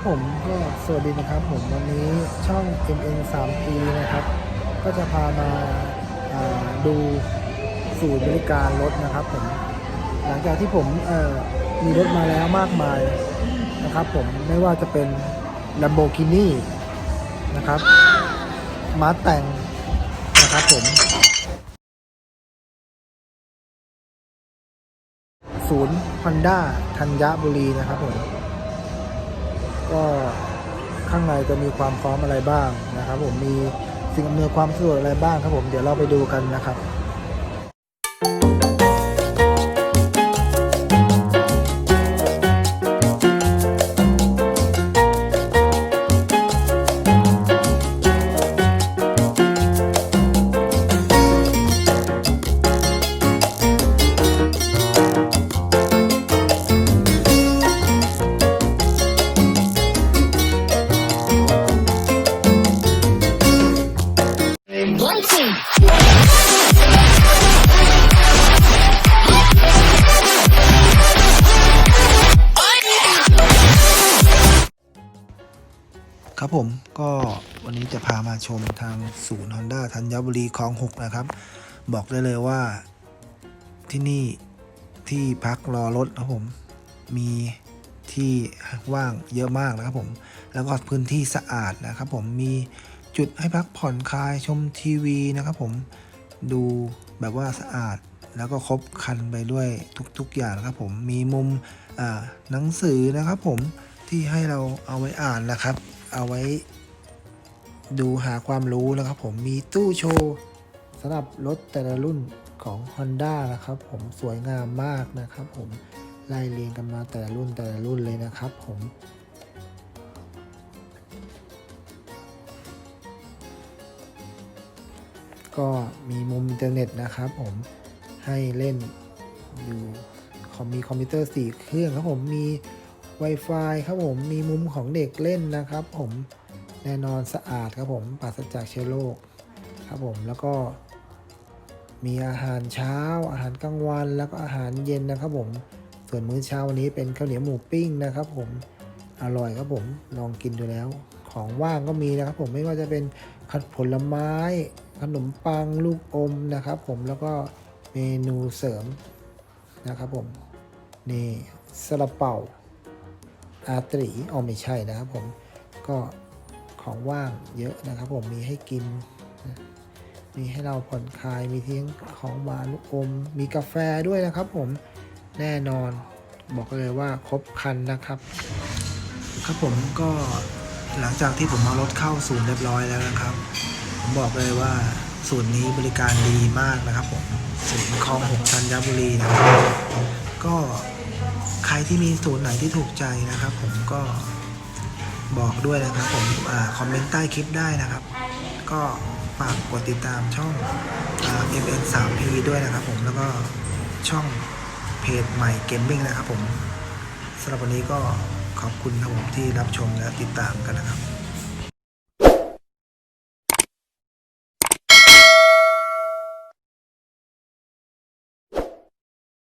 ครับผมก็สวัสดีนะครับผมวันนี้ช่อง MN 3 p นะครับ ก็จะพามาาดูศูนย์บริการรถนะครับผมหลังจากที่ผมมีรถมาแล้วมากมายนะครับผมไม่ว่าจะเป็น Lamborghini นะครับมาแต่งนะครับผมศูนย์ Honda ธัญบุรีนะครับผม ก็ข้างในจะมีความพร้อมอะไรบ้างนะครับ ผมมีสิ่งอำนวยความสะดวกอะไรบ้างครับผมเดี๋ยวเราไปดูกันนะครับ ครับผมก็วันนี้จะพามาชมทางศูนย์ Honda ธัญบุรีคลองหกนะครับ บอกได้เลยว่าที่นี่ที่พักรอรถครับผมมีที่ว่างเยอะมากนะครับผมแล้วก็พื้นที่สะอาดนะครับ ผมมีจุดให้พักผ่อนคลายชมทีวีนะครับ ผมดูแบบว่าสะอาดแล้วก็ครบครันไปด้วยทุกๆอย่างนะครับ ผมมีมุมอ่าหนังสือนะครับ ผมที่ให้เราเอาไว้อ่านนะครับ เอาไว้ ดูหาความรู้นะครับ ผมมีตู้โชว์สำหรับรถแต่ละรุ่นของ Honda นะครับ ผมสวยงามมากนะครับ ผมไล่เรียงกันมาแต่ละรุ่นแต่ละรุ่นเลยนะครับ ผมก็มีมุมอินเทอร์เน็ตนะครับ ผมให้เล่นอยู่คอมมีคอมพิวเตอร์ 4 เครื่องครับผมมี Wi-Fi ครับผมมีมุมของเด็กเล่นนะครับ ผมแน่นอนสะอาดครับผมปราศจากเชื้อโรคครับผมแล้วก็มีอาหารเช้า อาหารกลางวัน แล้วก็อาหารเย็นนะครับผมส่วนมื้อเช้าวันนี้เป็นข้าวเหนียวหมูปิ้งนะครับ ผมอร่อยครับผมลองกินดูแล้ว ของว่างก็มีนะครับ ผมไม่ว่าจะเป็นขนผลไม้ ขนมปังลูกอมนะครับ ผมแล้วก็เมนูเสริมนะครับ ผมนี่ซาลาเปา อาตรีอ๋อไม่ใช่นะครับผมก็ของว่างเยอะนะครับผมมีให้กิน มีให้เราผ่อนคลายมีทิ้งของหวานลูกอม มีกาแฟด้วยนะครับผมแน่นอนบอกเลยว่าครบครันนะครับ ครับผมก็หลังจากที่ผมเอารถเข้าศูนย์เรียบร้อยแล้วนะครับ ผมบอกเลยว่าศูนย์นี้บริการดีมากนะครับผมศูนย์คลองหกธัญบุรีนะครับก็ ใครที่มีศูนย์ไหนที่ถูกใจนะครับ ผมก็บอกด้วยนะครับ ผมอคอมเมนต์ใต้คลิปได้นะครับ ก็ฝากกดติดตามช่องอ MN 3 P ด้วยนะครับ ผมแล้วก็ช่องเพจใหม่เกมมิ่งนะครับ ผมสำหรับวันนี้ก็ขอบคุณครับผมที่รับชมและติดตามกันนะครับ